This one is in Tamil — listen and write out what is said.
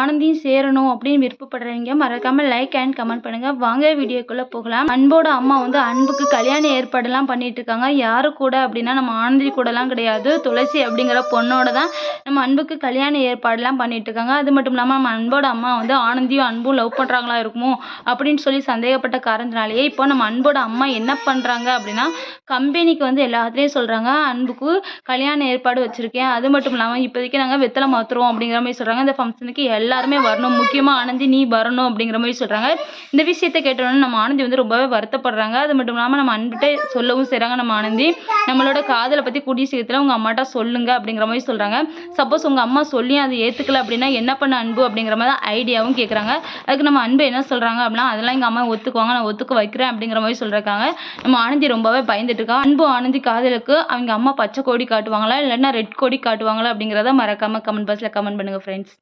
ஆனந்தியும் சேரணும் அப்படின்னு விருப்பப்படுறீங்க மறக்காமல் லைக் அண்ட் கமெண்ட் பண்ணுங்கள் வாங்க வீடியோக்குள்ளே போகலாம். அன்போட அம்மா வந்து அன்புக்கு கல்யாண ஏற்பாடுலாம் பண்ணிட்டு இருக்காங்க யாரு கூட அப்படின்னா நம்ம ஆனந்தி கூடலாம் கிடையாது. துளசி அப்படிங்கிற பொண்ணோட தான் நம்ம அன்புக்கு கல்யாண ஏற்பாடுலாம் பண்ணிட்டு இருக்காங்க அது மட்டும் இல்லாமல் நம்ம அன்போட அம்மா வந்து ஆனந்தியும் அன்பும் லவ் பண்ணுறாங்களா இருக்குமோ அப்படின்னு சொல்லி சந்தேகப்பட்ட காரணத்தினாலேயே இப்போ நம்ம அன்போட அம்மா என்ன பண்ணுறாங்க அப்படின்னா கம்பெனிக்கு வந்து எல்லாத்துலேயும் சொல்கிறாங்க அன்புக்கு கல்யாண ஏற்பாடு வச்சுருக்கேன். அது மட்டும் இல்லாமல் இப்போதைக்கு நாங்கள் வெத்தலை மாற்றுறோம் அப்படிங்கிற மாதிரி சொல்கிறாங்க இந்த ஃபங்க்ஷனுக்கு எல்லாருமே வரணும். முக்கியமாக ஆனந்தி நீ வரணும் அப்படிங்கிற மாதிரி சொல்கிறாங்க இந்த விஷயத்தை கேட்டோன்னே நம்ம ஆனந்தி வந்து ரொம்பவே வருத்தப்படுறாங்க. அது மட்டும் இல்லாமல் நம்ம அன்பிட்ட சொல்லவும் செய்கிறாங்க நம்ம ஆனந்தி. நம்மளோட காதலை பற்றி கூடிய சீக்கிரத்தில் உங்கள் அம்மாட்ட சொல்லுங்க அப்படிங்கிற மாதிரி சொல்கிறாங்க சப்போஸ் உங்கள் அம்மா சொல்லி அதை ஏற்றுக்கல அப்படின்னா என்ன பண்ண அன்பு அப்படிங்கிற மாதிரி ஐடியாவும் கேட்குறாங்க அதுக்கு நம்ம அன்பு என்ன சொல்கிறாங்க அப்படின்னா அதெல்லாம் எங்கள் அம்மா ஒத்துக்குவாங்க நான் ஒத்துக்க வைக்கிறேன் அப்படிங்கிற மாதிரி சொல்கிறாங்க நம்ம ஆனந்தி ரொம்பவே பயந்துட்டு இருக்கா. அன்பு ஆனந்தி காதலுக்கு அவங்க அம்மா பச்சை கொடி காட்டுவாங்களா? இல்லைன்னா ரெட் கோடி காட்டுவாங்களா அப்படிங்கிறத மறக்காமல் கமெண்ட் பாக்ஸில் கமெண்ட் பண்ணுங்கள் ஃப்ரெண்ட்ஸ்